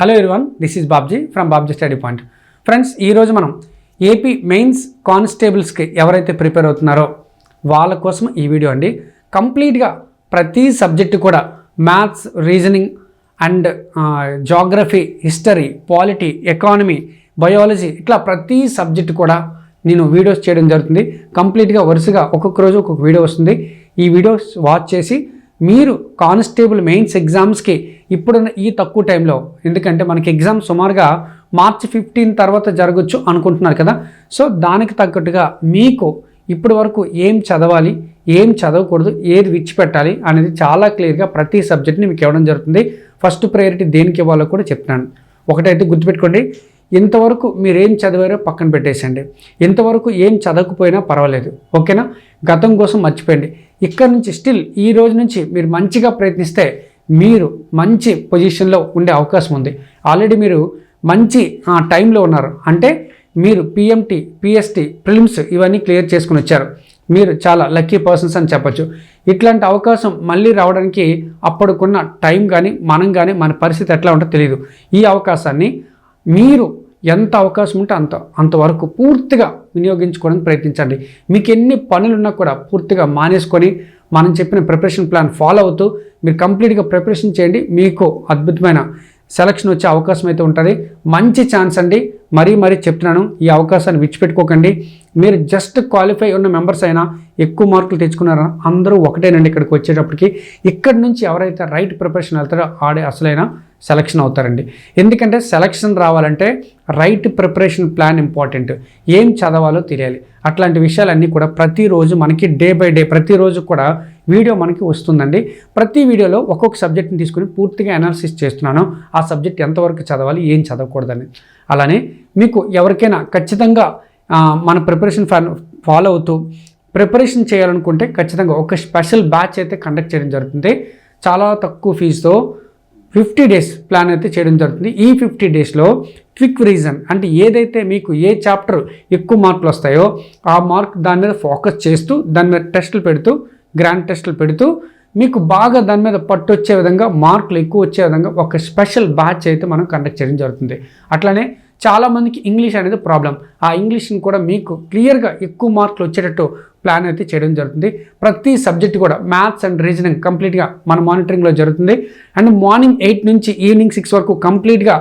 Hello everyone this is Babji from Babji study point friends ఈరోజు మనం AP mains కానిస్టేబుల్స్కి ఎవరైతే prepare అవుతున్నారో వాళ్ళ కోసం ఈ వీడియో అండి. కంప్లీట్గా ప్రతి సబ్జెక్టు కూడా maths reasoning and geography history polity economy biology ఇట్లా ప్రతి సబ్జెక్టు కూడా నేను వీడియోస్ చేయడం జరుగుతుంది. కంప్లీట్గా వరుసగా ఒక్కొక్క రోజు ఒక్కొక్క వీడియో వస్తుంది. ఈ వీడియోస్ వాచ్ చేసి మీరు కానిస్టేబుల్ మెయిన్స్ ఎగ్జామ్స్కి ఇప్పుడున్న ఈ తక్కువ టైంలో ఎందుకంటే మనకి ఎగ్జామ్ సుమారుగా మార్చి ఫిఫ్టీన్ తర్వాత జరగచ్చు అనుకుంటున్నారు కదా. సో దానికి తగ్గట్టుగా మీకు ఇప్పటి వరకు ఏం చదవాలి ఏం చదవకూడదు ఏది విడిచిపెట్టాలి అనేది చాలా క్లియర్గా ప్రతి సబ్జెక్ట్ని మీకు ఇవ్వడం జరుగుతుంది. ఫస్ట్ ప్రయారిటీ దేనికి ఇవ్వాలో కూడా చెప్తున్నాను. ఒకటైతే గుర్తుపెట్టుకోండి ఇంతవరకు మీరు ఏం చదివారో పక్కన పెట్టేసండి ఇంతవరకు ఏం చదవకపోయినా పర్వాలేదు. ఓకేనా? గతం కోసం మర్చిపోయండి. ఇక్కడ నుంచి స్టిల్ ఈ రోజు నుంచి మీరు మంచిగా ప్రయత్నిస్తే మీరు మంచి పొజిషన్లో ఉండే అవకాశం ఉంది. ఆల్రెడీ మీరు మంచి ఆ, టైంలో ఉన్నారు. అంటే మీరు పిఎంటి పిఎస్టీ ప్రిలిమ్స్ ఇవన్నీ క్లియర్ చేసుకుని వచ్చారు. మీరు చాలా లక్కీ పర్సన్స్ అని చెప్పొచ్చు. ఇట్లాంటి అవకాశం మళ్ళీ రావడానికి అప్పటికున్న టైం కానీ మనం కానీ మన పరిస్థితి ఎట్లా ఉంటుందో తెలియదు ఈ అవకాశాన్ని మీరు ఎంత అవకాశం ఉంటే అంత అంతవరకు పూర్తిగా వినియోగించుకోవడానికి ప్రయత్నించండి. మీకు ఎన్ని పనులున్నా కూడా పూర్తిగా మానేసుకొని మనం చెప్పిన ప్రిపరేషన్ ప్లాన్ ఫాలో అవుతూ మీరు కంప్లీట్గా ప్రిపరేషన్ చేయండి. మీకు అద్భుతమైన సెలక్షన్ వచ్చే అవకాశం అయితే ఉంటుంది. మంచి ఛాన్స్ అండి. మరీ మరీ చెప్తున్నాను ఈ అవకాశాన్ని విడిచిపెట్టుకోకండి. మీరు జస్ట్ క్వాలిఫై ఉన్న మెంబర్స్ అయినా ఎక్కువ మార్కులు తెచ్చుకున్నారా? అందరూ ఒకటేనండి ఇక్కడికి వచ్చేటప్పటికి. ఇక్కడి నుంచి ఎవరైతే రైట్ ప్రిపరేషన్ వెళ్తారో ఆడే అసలైన సెలక్షన్ అవుతారండి. ఎందుకంటే సెలక్షన్ రావాలంటే రైట్ ప్రిపరేషన్ ప్లాన్ ఇంపార్టెంట్ ఏం చదవాలో తెలియాలి. అట్లాంటి విషయాలన్నీ కూడా ప్రతిరోజు మనకి డే బై డే ప్రతిరోజు కూడా వీడియో మనకి వస్తుందండి. ప్రతి వీడియోలో ఒక్కొక్క సబ్జెక్ట్ని తీసుకుని పూర్తిగా అనాలిసిస్ చేస్తున్నాను. ఆ సబ్జెక్ట్ ఎంతవరకు చదవాలి ఏం చదవకూడదని. అలానే మీకు ఎవరికైనా ఖచ్చితంగా మన ప్రిపరేషన్ ఫాలో అవుతూ ప్రిపరేషన్ చేయాలనుకుంటే ఖచ్చితంగా ఒక స్పెషల్ బ్యాచ్ అయితే కండక్ట్ చేయడం జరుగుతుంది. చాలా తక్కువ ఫీజుతో ఫిఫ్టీ డేస్ ప్లాన్ అయితే చేయడం జరుగుతుంది. ఈ ఫిఫ్టీ డేస్లో క్విక్ రీజన్ అంటే ఏదైతే మీకు ఏ చాప్టర్ ఎక్కువ మార్కులు వస్తాయో ఆ మార్క్ దాని మీద ఫోకస్ చేస్తూ దాని మీద టెస్టులు పెడుతూ గ్రాండ్ టెస్టులు పెడుతూ మీకు బాగా దాని మీద పట్టు వచ్చే విధంగా మార్కులు ఎక్కువ వచ్చే విధంగా ఒక స్పెషల్ బ్యాచ్ అయితే మనం కండక్ట్ చేయడం జరుగుతుంది. అట్లానే చాలామందికి ఇంగ్లీష్ అనేది ప్రాబ్లం. ఆ ఇంగ్లీష్ని కూడా మీకు క్లియర్గా ఎక్కువ మార్కులు వచ్చేటట్టు ప్లాన్ అయితే చేయడం జరుగుతుంది. ప్రతి సబ్జెక్ట్ కూడా మ్యాథ్స్ అండ్ రీజనింగ్ కంప్లీట్గా మన మానిటరింగ్లో జరుగుతుంది. అండ్ మార్నింగ్ ఎయిట్ నుంచి ఈవినింగ్ సిక్స్ వరకు కంప్లీట్గా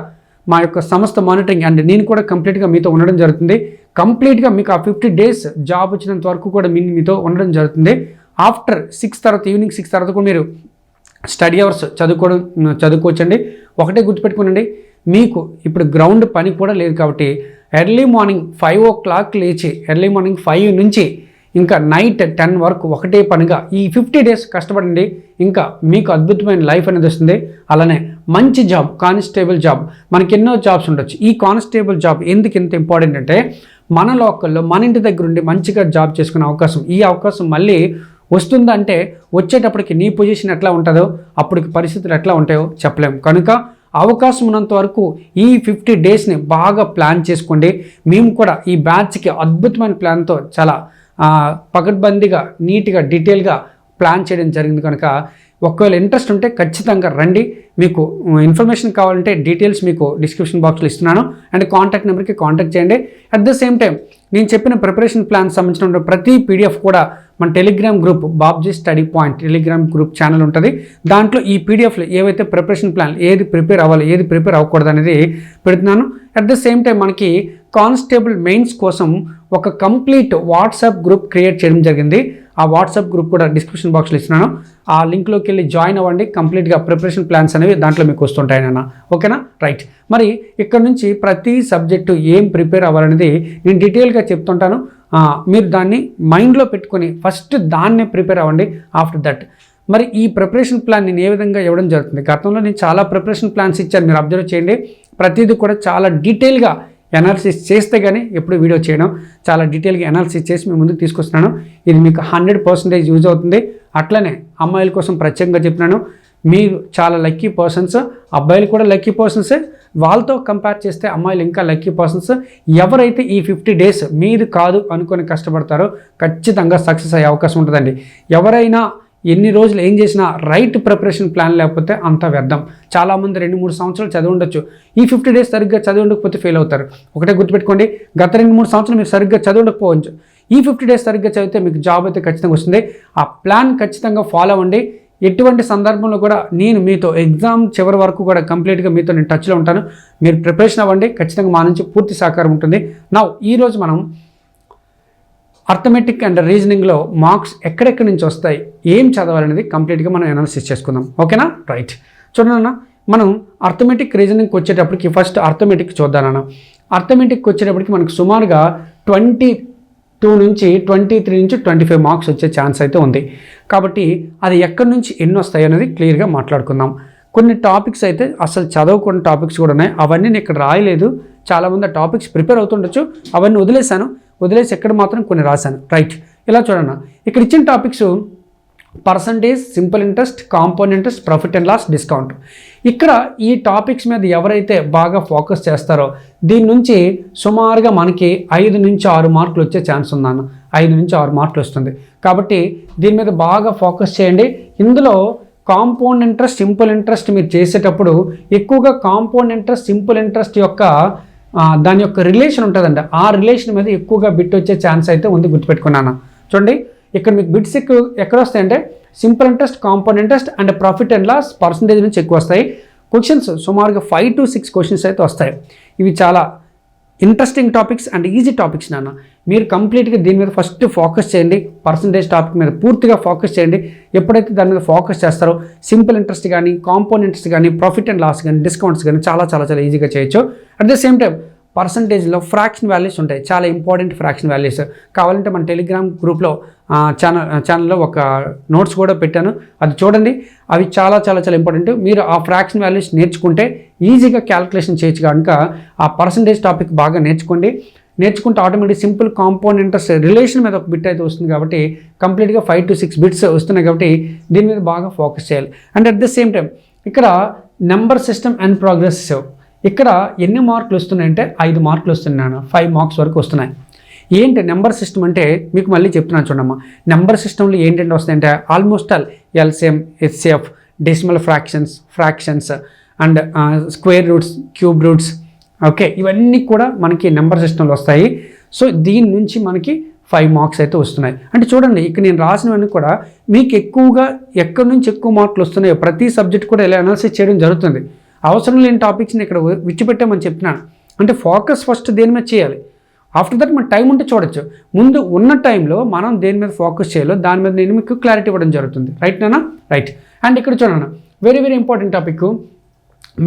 మా యొక్క సంస్థ మానిటరింగ్ అండ్ నేను కూడా కంప్లీట్గా మీతో ఉండడం జరుగుతుంది. కంప్లీట్గా మీకు ఆ ఫిఫ్టీ డేస్ జాబ్ వచ్చినంత వరకు కూడా మీ మీతో ఉండడం జరుగుతుంది. ఆఫ్టర్ సిక్స్ తర్వాత ఈవినింగ్ సిక్స్ తర్వాత కూడా మీరు స్టడీ అవర్స్ చదువుకోవడం చదువుకోవచ్చండి. ఒకటే గుర్తుపెట్టుకోనండి మీకు ఇప్పుడు గ్రౌండ్ పని కూడా లేదు కాబట్టి early morning five o'clock లేచి ఎర్లీ మార్నింగ్ ఫైవ్ నుంచి ఇంకా నైట్ టెన్ వరకు ఒకటే పనిగా ఈ ఫిఫ్టీ డేస్ కష్టపడండి ఇంకా మీకు అద్భుతమైన లైఫ్ అనేది వస్తుంది. అలానే మంచి జాబ్ కానిస్టేబుల్ జాబ్ మనకి ఎన్నో జాబ్స్ ఉండొచ్చు. ఈ కానిస్టేబుల్ జాబ్ ఎందుకు ఇంత ఇంపార్టెంట్ అంటే మన లోకల్లో మన ఇంటి దగ్గర ఉండి మంచిగా జాబ్ చేసుకునే అవకాశం ఈ అవకాశం మళ్ళీ వస్తుందంటే వచ్చేటప్పటికి నీ పొజిషన్ ఎట్లా ఉంటుందో అప్పటికి పరిస్థితులు ఎట్లా ఉంటాయో చెప్పలేము కనుక అవకాశం ఉన్నంత వరకు ఈ ఫిఫ్టీ డేస్ని బాగా ప్లాన్ చేసుకోండి. మేము కూడా ఈ బ్యాచ్కి అద్భుతమైన ప్లాన్తో చాలా పకడ్బందీగా నీట్గా డీటెయిల్గా ప్లాన్ చేయడం జరిగింది. కనుక ఒకవేళ ఇంట్రెస్ట్ ఉంటే ఖచ్చితంగా రండి. మీకు ఇన్ఫర్మేషన్ కావాలంటే డీటెయిల్స్ మీకు డిస్క్రిప్షన్ బాక్స్లో ఇస్తున్నాను. అండ్ కాంటాక్ట్ నెంబర్కి కాంటాక్ట్ చేయండి. అట్ ద సేమ్ టైం నేను చెప్పిన ప్రిపరేషన్ ప్లాన్ సంబంధించిన ప్రతి పీడిఎఫ్ కూడా మన Telegram group Babji study point Telegram group channel ఉంటుంది. దాంట్లో ఈ పీడిఎఫ్లు ఏవైతే ప్రిపరేషన్ ప్లాన్ ఏది ప్రిపేర్ అవ్వాలి ఏది ప్రిపేర్ అవ్వకూడదు అనేది పెడుతున్నాను. అట్ ద సేమ్ టైం మనకి కానిస్టేబుల్ మెయిన్స్ కోసం ఒక కంప్లీట్ వాట్సాప్ గ్రూప్ క్రియేట్ చేయడం జరిగింది. ఆ వాట్సాప్ గ్రూప్ కూడా డిస్క్రిప్షన్ బాక్స్లో ఇస్తున్నాను. ఆ లింక్లోకి వెళ్ళి జాయిన్ అవ్వండి. కంప్లీట్గా ప్రిపరేషన్ ప్లాన్స్ అనేవి దాంట్లో మీకు వస్తుంటాయి నాన్న. ఓకేనా? రైట్. మరి ఇక్కడ నుంచి ప్రతి సబ్జెక్టు ఏం ప్రిపేర్ అవ్వాలనేది నేను డీటెయిల్గా చెప్తుంటాను. మీరు దాన్ని మైండ్లో పెట్టుకొని ఫస్ట్ దాన్నే ప్రిపేర్ అవ్వండి ఆఫ్టర్ దట్. మరి ఈ ప్రిపరేషన్ ప్లాన్ నేను ఏ విధంగా ఇవ్వడం జరుగుతుంది? గతంలో నేను చాలా ప్రిపరేషన్ ప్లాన్స్ ఇచ్చాను. మీరు అబ్జర్వ్ చేయండి. ప్రతిదీ కూడా చాలా డీటెయిల్గా అనాలిసిస్ చేస్తే కానీ ఎప్పుడు వీడియో చేయడం చాలా డీటెయిల్గా అనాలిసిస్ చేసి మీ ముందుకు తీసుకొస్తున్నాను. ఇది మీకు హండ్రెడ్ పర్సెంటేజ్ యూజ్ అవుతుంది. అట్లనే అమ్మాయిల కోసం ప్రత్యేకంగా చెప్తున్నాను. మీరు చాలా లక్కీ పర్సన్స్ అబ్బాయిలు కూడా లక్కీ పర్సన్సే వాళ్ళతో కంపేర్ చేస్తే అమ్మాయిలు ఇంకా లక్కీ పర్సన్స్ ఎవరైతే ఈ ఫిఫ్టీ డేస్ మీది కాదు అనుకొని కష్టపడతారో ఖచ్చితంగా సక్సెస్ అయ్యే అవకాశం ఉంటుందండి. ఎవరైనా ఎన్ని రోజులు ఏం చేసినా రైట్ ప్రిపరేషన్ ప్లాన్ లేకపోతే అంత వ్యర్థం. చాలామంది రెండు మూడు సంవత్సరాలు చదివి ఉండొచ్చు. ఈ ఫిఫ్టీ డేస్ సరిగ్గా చదివి ఉండకపోతే ఫెయిల్ అవుతారు. ఒకటే గుర్తుపెట్టుకోండి గత రెండు మూడు సంవత్సరాలు మీరు సరిగ్గా చదివి ఉండకపోవచ్చు. ఈ ఫిఫ్టీ డేస్ సరిగ్గా చదివితే మీకు జాబ్ అయితే ఖచ్చితంగా వస్తుంది. ఆ ప్లాన్ ఖచ్చితంగా ఫాలో అవ్వండి. ఎటువంటి సందర్భంలో కూడా నేను మీతో ఎగ్జామ్ చివరి వరకు కూడా కంప్లీట్గా మీతో నేను టచ్లో ఉంటాను. మీరు ప్రిపరేషన్ అవ్వండి. ఖచ్చితంగా మా నుంచి పూర్తి సహకారం ఉంటుంది. నా ఈరోజు మనం అర్థమెటిక్ అండ్ రీజనింగ్లో మార్క్స్ ఎక్కడెక్కడి నుంచి వస్తాయి ఏం చదవాలనేది కంప్లీట్గా మనం అనాలిసిస్ చేసుకుందాం. ఓకేనా? రైట్. చూడండి మనం అర్థమెటిక్ రీజనింగ్కి వచ్చేటప్పటికి ఫస్ట్ అర్థమెటిక్ చూద్దానన్న అర్థమెటిక్ వచ్చేటప్పటికి మనకు సుమారుగా ట్వంటీ టూ నుంచి ట్వంటీ త్రీ నుంచి ట్వంటీ ఫైవ్ మార్క్స్ వచ్చే ఛాన్స్ అయితే ఉంది. కాబట్టి అది ఎక్కడి నుంచి ఎన్ని వస్తాయి అనేది క్లియర్గా మాట్లాడుకుందాం. కొన్ని టాపిక్స్ అయితే అసలు చదవకుండా టాపిక్స్ కూడా ఉన్నాయి. అవన్నీ నేను ఇక్కడ రాయలేదు. చాలామంది ఆ టాపిక్స్ ప్రిపేర్ అవుతుండొచ్చు. అవన్నీ వదిలేశాను. వదిలేసి ఎక్కడ మాత్రం కొన్ని రాశాను. రైట్ ఇలా చూడండి. ఇక్కడ ఇచ్చిన topics percentage simple interest compound interest profit and loss discount ఇక్కడ ఈ టాపిక్స్ మీద ఎవరైతే బాగా ఫోకస్ చేస్తారో దీని నుంచి సుమారుగా మనకి ఐదు నుంచి ఆరు మార్కులు వచ్చే ఛాన్స్ ఉందన్న. ఐదు నుంచి ఆరు మార్కులు వస్తుంది. కాబట్టి దీని మీద బాగా ఫోకస్ చేయండి. ఇందులో కాంపౌండ్ ఇంట్రెస్ట్ సింపుల్ ఇంట్రెస్ట్ మీరు చేసేటప్పుడు ఎక్కువగా కాంపౌండ్ ఇంట్రెస్ట్ సింపుల్ ఇంట్రెస్ట్ యొక్క దాని యొక్క రిలేషన్ ఉంటుందండి ఆ రిలేషన్ మీద ఎక్కువగా బిట్ వచ్చే ఛాన్స్ అయితే ఉంది గుర్తుపెట్టుకున్నాను? చూడండి ఇక్కడ మీకు బిట్స్ ఎక్కువ ఎక్కడ వస్తాయంటే simple interest compound interest and profit and loss percentage నుంచి ఎక్కువ వస్తాయి క్వశ్చన్స్ సుమారుగా ఫైవ్ టు సిక్స్ క్వశ్చన్స్ అయితే వస్తాయి. ఇవి చాలా interesting topics and easy topics నాన్న. మీరు కంప్లీట్గా దీని మీద ఫస్ట్ ఫోకస్ చేయండి. పర్సంటేజ్ టాపిక్ మీద పూర్తిగా ఫోకస్ చేయండి. ఎప్పుడైతే దాని మీద ఫోకస్ చేస్తారో సింపుల్ ఇంట్రెస్ట్ కానీ కాంపౌండ్ ఇంట్రెస్ట్ కానీ ప్రాఫిట్ అండ్ లాస్ కానీ డిస్కౌంట్స్ కానీ చాలా చాలా చాలా ఈజీగా చేయొచ్చు. అట్ ద సేమ్ టైం పర్సంటేజ్లో ఫ్రాక్షన్ వాల్యూస్ ఉంటాయి. చాలా ఇంపార్టెంట్ ఫ్రాక్షన్ వాల్యూస్ కావాలంటే మన టెలిగ్రామ్ గ్రూప్లో ఛానల్ ఛానల్లో ఒక నోట్స్ కూడా పెట్టాను. అది చూడండి. అవి చాలా చాలా చాలా ఇంపార్టెంట్ మీరు ఆ ఫ్రాక్షన్ వాల్యూస్ నేర్చుకుంటే ఈజీగా క్యాలిక్యులేషన్ చేయొచ్చు కనుక ఆ పర్సంటేజ్ టాపిక్ బాగా నేర్చుకోండి. నేర్చుకుంటే automatic simple compound interest relation మీద ఒక బిట్ అయితే వస్తుంది కాబట్టి కంప్లీట్గా ఫైవ్ టు సిక్స్ బిట్స్ వస్తున్నాయి కాబట్టి దీని మీద బాగా ఫోకస్ చేయాలి. And at the same time ఇక్కడ నెంబర్ సిస్టమ్ అండ్ ప్రోగ్రెస్ ఇక్కడ ఎన్ని మార్కులు వస్తున్నాయంటే ఐదు మార్కులు వస్తున్నాను ఫైవ్ మార్క్స్ వరకు వస్తున్నాయి. ఏంటి నెంబర్ సిస్టమ్ అంటే మీకు మళ్ళీ చెప్తున్నాను చూడమ్మా. నెంబర్ సిస్టంలో ఏంటంటే వస్తాయంటే almost all LCM HCF decimal fractions fractions and square roots cube roots okay ఇవన్నీ కూడా మనకి నెంబర్ సిస్టంలో వస్తాయి. సో దీని నుంచి మనకి ఫైవ్ మార్క్స్ అయితే వస్తున్నాయి. అంటే చూడండి ఇక్కడ నేను రాసినవన్నీ కూడా మీకు ఎక్కువగా ఎక్కడి నుంచి ఎక్కువ మార్కులు వస్తున్నాయో ప్రతి సబ్జెక్ట్ కూడా ఇలా అనాలిసిస్ చేయడం జరుగుతుంది. అవసరం లేని టాపిక్స్ని ఇక్కడ విచ్చిపెట్టామని చెప్తున్నాను అంటే ఫోకస్ ఫస్ట్ దేని మీద చేయాలి? ఆఫ్టర్ దట్ మన టైం ఉంటే చూడొచ్చు. ముందు ఉన్న టైంలో మనం దేని మీద ఫోకస్ చేయాలో దాని మీద నేను మీకు క్లారిటీ ఇవ్వడం జరుగుతుంది. రైట్ నానా రైట్ అండ్ ఇక్కడ చూడండి very very important topic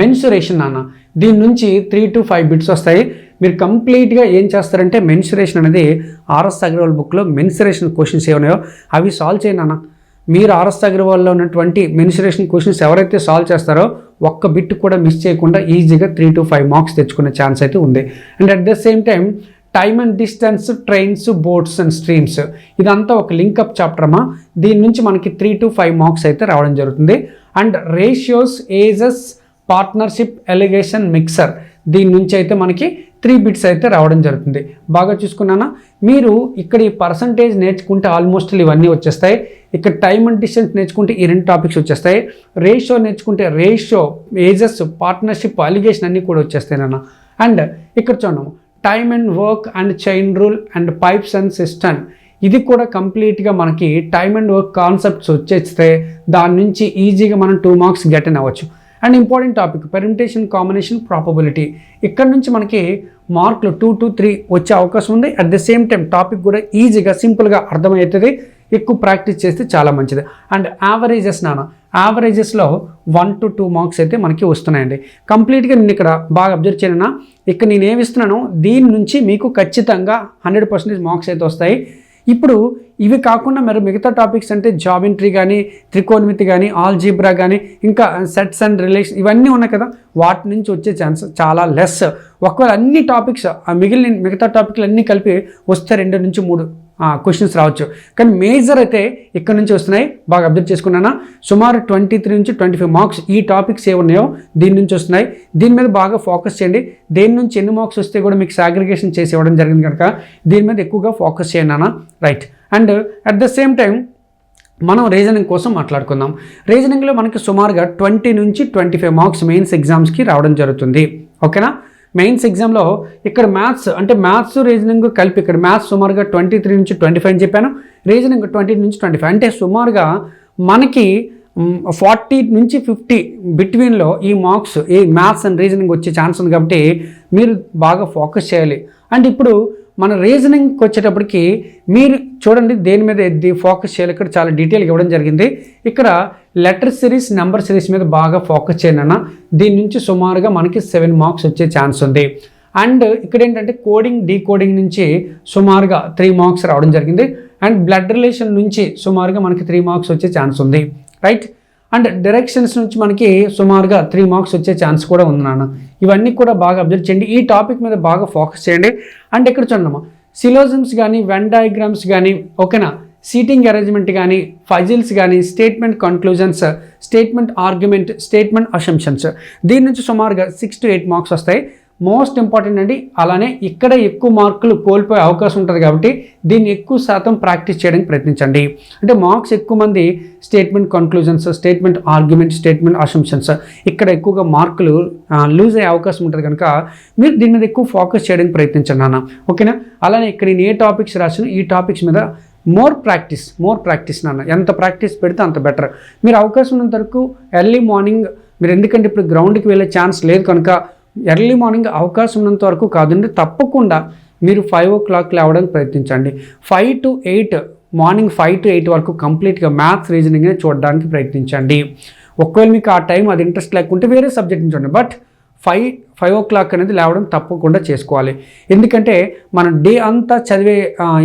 mensuration నాన్న. దీని నుంచి త్రీ టు ఫైవ్ బిట్స్ వస్తాయి. మీరు కంప్లీట్గా ఏం చేస్తారంటే మెన్సురేషన్ అనేది ఆర్ఎస్ అగ్రవాల్ బుక్లో మెన్సురేషన్ క్వశ్చన్స్ ఏమన్నాయో అవి సాల్వ్ చేయండి నాన్న. మీరు ఆర్ఎస్ అగ్రవాల్లో ఉన్నటువంటి మెన్సురేషన్ క్వశ్చన్స్ ఎవరైతే సాల్వ్ చేస్తారో ఒక్క బిట్ కూడా మిస్ చేయకుండా ఈజీగా త్రీ టు ఫైవ్ మార్క్స్ తెచ్చుకునే ఛాన్స్ అయితే ఉంది. And at the same time time and distance trains boats and streams ఇదంతా ఒక లింకప్ చాప్టర్ అమ్మా. దీని నుంచి మనకి త్రీ టు ఫైవ్ మార్క్స్ అయితే రావడం జరుగుతుంది. And ratios ages partnership alligation mixture. దీని నుంచి అయితే మనకి త్రీ బిట్స్ అయితే రావడం జరుగుతుంది. బాగా చూసుకున్నానా? మీరు ఇక్కడ ఈ పర్సంటేజ్ నేర్చుకుంటే ఆల్మోస్ట్ ఇవన్నీ వచ్చేస్తాయి. ఇక్కడ టైమ్ అండ్ డిస్టెన్స్ నేర్చుకుంటే ఈ రెండు టాపిక్స్ వచ్చేస్తాయి. రేషియో నేర్చుకుంటే రేషియో ఏజెస్ పార్ట్నర్షిప్ అలిగేషన్ అన్నీ కూడా వచ్చేస్తాయి నాన్న. అండ్ ఇక్కడ చూడము time and work and chain rule and pipes and cistern ఇది కూడా కంప్లీట్గా మనకి టైమ్ అండ్ వర్క్ కాన్సెప్ట్స్ వచ్చేస్తే దాని నుంచి ఈజీగా మనం టూ మార్క్స్ గెట్ అన్ అవ్వచ్చు. And important topic permutation combination probability ఇక్కడ నుంచి మనకి మార్కులు టూ టు త్రీ వచ్చే అవకాశం ఉంది. At the same time topic కూడా ఈజీగా సింపుల్గా అర్థమవుతుంది ఎక్కువ ప్రాక్టీస్ చేస్తే చాలా మంచిది. అండ్ యావరేజెస్ నాన్న యావరేజెస్లో వన్ టు టూ మార్క్స్ అయితే మనకి వస్తున్నాయండి. కంప్లీట్గా నేను ఇక్కడ బాగా అబ్జర్వ్ చేయను ఇక్కడ నేను ఏమి ఇస్తున్నాను? దీని నుంచి మీకు ఖచ్చితంగా హండ్రెడ్ పర్సెంటేజ్ మార్క్స్ అయితే వస్తాయి. ఇప్పుడు ఇవి కాకుండా మరి మిగతా టాపిక్స్ అంటే జాబ్ ఎంట్రీ కానీ త్రికోణమితి కానీ ఆల్జీబ్రా కానీ ఇంకా సెట్స్ అండ్ రిలేషన్ ఇవన్నీ ఉన్నాయి కదా. వాటి నుంచి వచ్చే ఛాన్స్ చాలా లెస్. ఒకవేళ అన్ని టాపిక్స్ మిగిలిన మిగతా టాపిక్లు అన్నీ కలిపి వస్తే రెండు నుంచి మూడు. క్వశ్చన్స్ రావచ్చు. కానీ మేజర్ అయితే ఇక్కడ నుంచి వస్తున్నాయి? బాగా అబ్జర్వ్ చేసుకున్నానా? సుమారు ట్వంటీ త్రీ నుంచి ట్వంటీ ఫైవ్ మార్క్స్ ఈ టాపిక్స్ ఏ ఉన్నాయో దీని నుంచి వస్తున్నాయి. దీని మీద బాగా ఫోకస్ చేయండి. దేని నుంచి ఎన్ని మార్క్స్ వస్తే కూడా మీకు సాగ్రిగేషన్ చేసి ఇవ్వడం జరిగింది కనుక దీని మీద ఎక్కువగా ఫోకస్ చేయండి అన్న right and at the same time మనం రీజనింగ్ కోసం మాట్లాడుకుందాం. రీజనింగ్లో మనకి సుమారుగా ట్వంటీ నుంచి ట్వంటీ ఫైవ్ మార్క్స్ మెయిన్స్ ఎగ్జామ్స్కి రావడం జరుగుతుంది. ఓకేనా మెయిన్స్ ఎగ్జామ్లో ఇక్కడ మ్యాథ్స్ అంటే మ్యాథ్స్ రీజనింగ్ కలిపి ఇక్కడ మ్యాథ్స్ సుమారుగా ట్వంటీ త్రీ నుంచి ట్వంటీ ఫైవ్ అని చెప్పాను. రీజనింగ్ ట్వంటీ నుంచి ట్వంటీ ఫైవ్ అంటే సుమారుగా మనకి ఫార్టీ నుంచి ఫిఫ్టీ బిట్వీన్లో ఈ మార్క్స్ ఈ మ్యాథ్స్ అండ్ రీజనింగ్ వచ్చే ఛాన్స్ ఉంది కాబట్టి మీరు బాగా ఫోకస్ చేయాలి. అండ్ ఇప్పుడు మన రీజనింగ్కి వచ్చేటప్పటికి మీరు చూడండి దేని మీద ఎద్ది ఫోకస్ చేయాలి ఇక్కడ చాలా డీటెయిల్గా ఇవ్వడం జరిగింది. ఇక్కడ లెటర్ సిరీస్ నెంబర్ సిరీస్ మీద బాగా ఫోకస్ చేయండి అన్న. దీని నుంచి సుమారుగా మనకి సెవెన్ మార్క్స్ వచ్చే ఛాన్స్ ఉంది. అండ్ ఇక్కడ ఏంటంటే కోడింగ్ డీకోడింగ్ నుంచి సుమారుగా త్రీ మార్క్స్ రావడం జరిగింది. అండ్ బ్లడ్ రిలేషన్ నుంచి సుమారుగా మనకి త్రీ మార్క్స్ వచ్చే ఛాన్స్ ఉంది. రైట్ అండ్ డైరెక్షన్స్ నుంచి మనకి సుమారుగా త్రీ మార్క్స్ వచ్చే ఛాన్స్ కూడా ఉంది నాన్న. ఇవన్నీ కూడా బాగా అబ్జర్వ్ చేయండి. ఈ టాపిక్ మీద బాగా ఫోకస్ చేయండి. అండ్ ఎక్కడ చూడమ్మా సిలోజమ్స్ కానీ వెన్ డయాగ్రామ్స్ కానీ ఓకేనా? సీటింగ్ అరేంజ్మెంట్ కానీ ఫజిల్స్ కానీ statement conclusions statement argument statement assumptions దీని నుంచి సుమారుగా సిక్స్ టు ఎయిట్ మార్క్స్ వస్తాయి. మోస్ట్ ఇంపార్టెంట్ అండి. అలానే ఇక్కడ ఎక్కువ మార్కులు కోల్పోయే అవకాశం ఉంటుంది కాబట్టి దీన్ని ఎక్కువ శాతం ప్రాక్టీస్ చేయడానికి ప్రయత్నించండి. అంటే మార్క్స్ ఎక్కువ మంది statement conclusions statement argument statement assumptions ఇక్కడ ఎక్కువగా మార్కులు లూజ్ అయ్యే అవకాశం ఉంటుంది కనుక మీరు దీని మీద ఎక్కువ ఫోకస్ చేయడానికి ప్రయత్నించండి నాన్న. ఓకేనా? అలానే ఇక్కడ నేను ఏ టాపిక్స్ రాసిన ఈ టాపిక్స్ మీద మోర్ ప్రాక్టీస్ మోర్ ప్రాక్టీస్ నాన్న. ఎంత ప్రాక్టీస్ పెడితే అంత బెటర్. మీరు అవకాశం ఉన్నంత వరకు ఎర్లీ మార్నింగ్ మీరు ఎందుకంటే ఇప్పుడు గ్రౌండ్కి వెళ్ళే ఛాన్స్ లేదు కనుక ఎర్లీ మార్నింగ్ అవకాశం ఉన్నంత వరకు కాదండి తప్పకుండా మీరు ఫైవ్ ఓ క్లాక్ లేవడానికి ప్రయత్నించండి. Five to eight morning five to eight వరకు కంప్లీట్గా మ్యాథ్స్ రీజనింగ్ చూడడానికి ప్రయత్నించండి. ఒకవేళ మీకు ఆ టైం అది ఇంట్రెస్ట్ లేకుంటే వేరే సబ్జెక్ట్ చూడండి but five five o'clock అనేది లేవడం తప్పకుండా చేసుకోవాలి. ఎందుకంటే మనం డే అంతా చదివే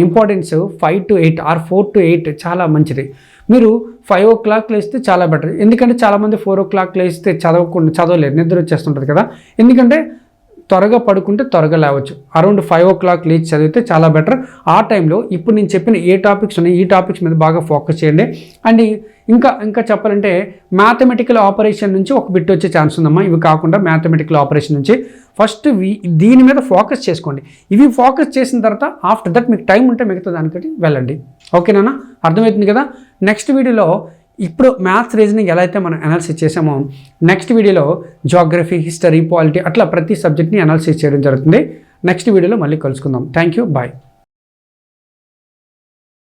importance five to eight or four to eight చాలా మంచిది. మీరు ఫైవ్ ఓ క్లాక్ లేస్తే చాలా బెటర్. ఎందుకంటే చాలామంది ఫోర్ ఓ క్లాక్ లేస్తే చదవకుండా చదవలేరు నిద్ర వచ్చేస్తుంటుంది కదా. ఎందుకంటే త్వరగా పడుకుంటే త్వరగా లేవచ్చు. అరౌండ్ ఫైవ్ ఓ క్లాక్ లేచి చదివితే చాలా బెటర్. ఆ టైంలో ఇప్పుడు నేను చెప్పిన ఏ టాపిక్స్ ఉన్నాయి ఈ టాపిక్స్ మీద బాగా ఫోకస్ చేయండి. అండ్ ఇంకా ఇంకా చెప్పాలంటే మ్యాథమెటికల్ ఆపరేషన్ నుంచి ఒక బిట్ వచ్చే ఛాన్స్ ఉందమ్మా. ఇవి కాకుండా మ్యాథమెటికల్ ఆపరేషన్ నుంచి ఫస్ట్ దీని మీద ఫోకస్ చేసుకోండి. ఇవి ఫోకస్ చేసిన తర్వాత ఆఫ్టర్ దట్ మీకు టైం ఉంటే మిగతా దానికటి వెళ్ళండి. ఓకేనా అర్థమవుతుంది కదా? నెక్స్ట్ వీడియోలో ఇప్పుడు మ్యాథ్స్ రీజనింగ్ ఎలా అయితే మనం అనాలిసిస్ చేసామో నెక్స్ట్ వీడియోలో జాగ్రఫీ హిస్టరీ పాలిటీ అట్లా ప్రతి సబ్జెక్ట్ని అనాలిసిస్ చేయడం జరుగుతుంది. నెక్స్ట్ వీడియోలో మళ్ళీ కలుసుకుందాం. Thank you bye